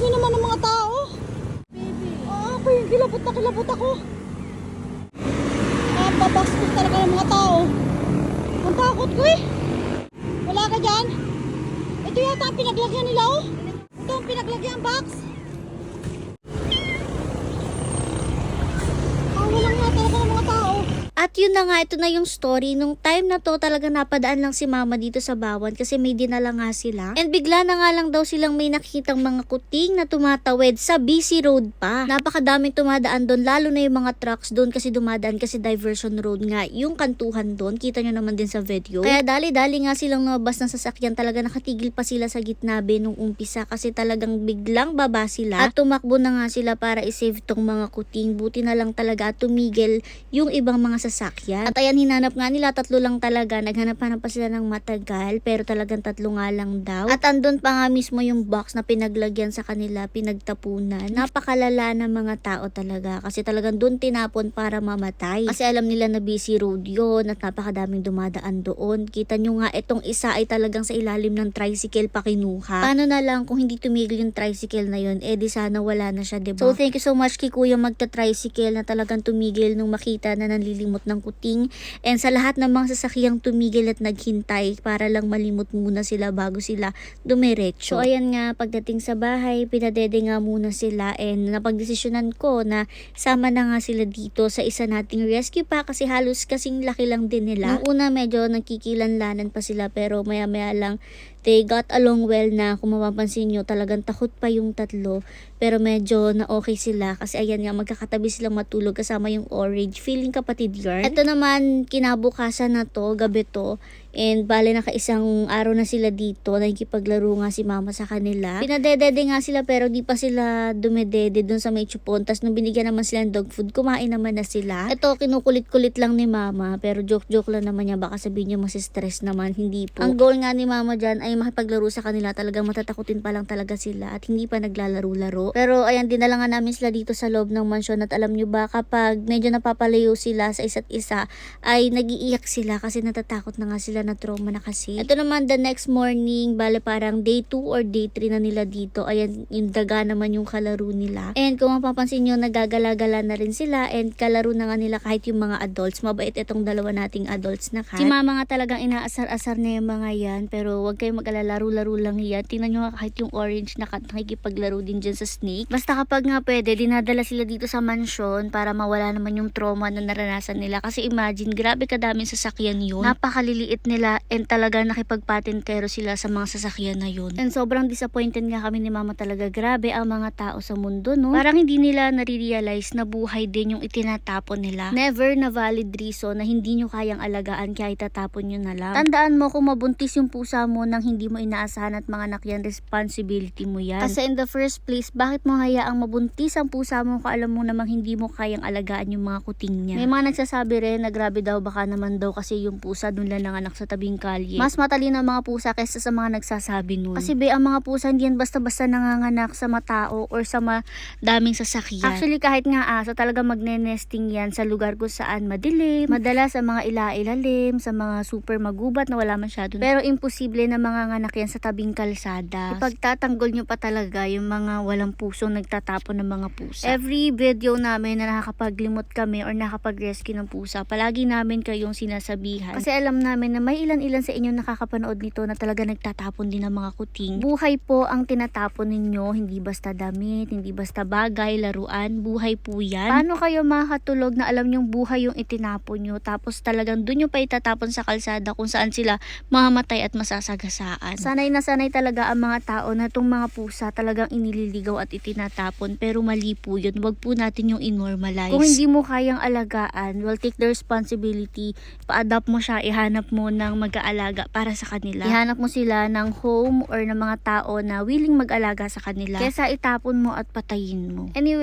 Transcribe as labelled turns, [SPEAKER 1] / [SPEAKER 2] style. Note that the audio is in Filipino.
[SPEAKER 1] Grabe naman ang mga tao. Baby. Oo, ako yung kilabot na kilabot ako. Napabastos talaga ng mga tao. Ang takot ko eh. Wala ka dyan? Ito yata ang pinaglagyan nila oh. Ito ang pinaglagyan box.
[SPEAKER 2] At yun na nga, ito na yung story. Nung time na to, talaga napadaan lang si mama dito sa bawan kasi may dinala nga sila. And bigla na nga lang daw silang may nakitang mga kuting na tumatawid sa busy road pa. Napakadaming tumadaan doon, lalo na yung mga trucks doon kasi dumadaan kasi diversion road nga. Yung kantuhan doon, kita nyo naman din sa video. Kaya dali-dali nga silang nabas ng sasakyan. Talaga nakatigil pa sila sa gitna be nung umpisa kasi talagang biglang baba sila. At tumakbo na nga sila para isave tong mga kuting. Buti na lang talaga at tumigil yung ibang mga sasakyan. At ayan, hinanap nga nila, tatlo lang talaga. Naghanap-hanap pa sila ng matagal, pero talagang tatlo nga lang daw. At andun pa nga mismo yung box na pinaglagyan sa kanila, pinagtapunan. Napakalala ng mga tao talaga. Kasi talagang dun tinapon para mamatay. Kasi alam nila na busy road yun at napakadaming dumadaan doon. Kita nyo nga, itong isa ay talagang sa ilalim ng tricycle pa kinuha. Paano na lang kung hindi tumigil yung tricycle na yun, eh di sana wala na siya, diba? So thank you so much kay Kuya magta-tricycle na talagang tumigil nung makita na nanlilimot ng kuting. And sa lahat ng mga sasakyang tumigil at naghintay para lang malimot muna sila bago sila dumiretso. So ayan nga, pagdating sa bahay, pinadede nga muna sila and napagdesisyonan ko na sama na nga sila dito sa isa nating rescue pa kasi halos kasing laki lang din nila. Nung una medyo nagkikilanlanan pa sila pero maya maya lang they got along well na. Kung mapapansin nyo talagang takot pa yung tatlo. Pero medyo na okay sila. Kasi ayan nga magkakatabi silang matulog kasama yung orange. Feeling kapatid yarn ito naman kinabukasan na to gabi to and bale nakaisang araw na sila dito nakikipaglaro nga si mama sa kanila. Pinadedede nga sila pero di pa sila dumedede dun sa may chupon. Tas nung binigyan naman sila ng dog food kumain naman na sila. Ito kinukulit-kulit lang ni mama pero joke-joke lang naman niya. Baka sabihin niya stress naman. Hindi po. Ang goal nga ni mama dyan ay makipaglaro sa kanila. Talagang matatakutin pa lang talaga sila at hindi pa naglalaro-laro. Pero ayan dinala nga namin sila dito sa loob ng mansyon. At alam nyo ba kapag medyo napapalayo sila sa isa't isa ay nagiiyak sila kasi natatakot na nga sila na trauma na kasi. Ito naman the next morning bale parang day 2 or day 3 na nila dito. Ayan yung daga naman yung kalaro nila. And kung mapapansin nyo nagagala-gala na rin sila and kalaro na nga nila kahit yung mga adults. Mabait itong dalawa nating adults na kat si mama nga talagang inaasar-asar na yung mga yan pero wag kayong mag-alala laro-laro lang yan. Tingnan nyo nga kahit yung orange na kat nakikipaglaro din dyan sa snake. Basta kapag nga pwede dinadala sila dito sa mansyon para mawala naman yung trauma na naranasan nila. Kasi imagine grabe kadaming sasakyan yun. Napakaliliit nila and talaga nakipagpatintero sila sa mga sasakyan na yun. And sobrang disappointed nga kami ni mama talaga. Grabe ang mga tao sa mundo no? Parang hindi nila nare-realize na buhay din yung itinatapon nila. Never na valid reason na hindi nyo kayang alagaan kaya itatapon nyo na lang. Tandaan mo kung mabuntis yung pusa mo nang hindi mo inaasahan at mga anak yan responsibility mo yan. Kasi in the first place bakit mo hayaang mabuntis ang pusa mo kung alam mo namang hindi mo kayang alagaan yung mga kuting niya? May mga nagsasabi rin na grabe daw baka naman daw kasi yung pusa dun lang nanganak sa tabing kalye. Mas matalino ang mga pusa kaysa sa mga nagsasabi nun. Kasi be ang mga pusa hindi yan basta-basta nanganganak sa matao or sa madaming sasakyan. Actually kahit nga aso talaga magne-nesting yan sa lugar kung saan madilim. Madala sa mga ila-ilalim sa mga super magubat na wala masyado. Pero imposible na manganganak yan sa tabing kalsada. Ipagtatanggol nyo pa talaga yung mga walang pusong nagtatapon ng mga pusa. Every video namin na nakakapaglimot kami or nakakapag-rescue ng pusa palagi namin kayong sinasabihan. Kasi alam namin na may ilan-ilan sa inyo nakakapanood nito na talaga nagtatapon din ng mga kuting. Buhay po ang tinatapon ninyo hindi basta damit hindi basta bagay laruan buhay po yan. Paano kayo makakatulog na alam yung buhay yung itinapon nyo tapos talagang dun yung pa itatapon sa kalsada kung saan sila mamamatay at masasagasaan? Sanay na sanay talaga ang mga tao na itong mga pusa talagang inililigaw at itinatapon pero mali po yun. Wag po natin yung inormalize. Kung hindi mo kayang alagaan well take the responsibility. Pa-adapt mo siya ihanap mo ng mag-aalaga para sa kanila. Ihanap mo sila ng home or ng mga tao na willing mag-alaga sa kanila. Kesa itapon mo at patayin mo. Anyway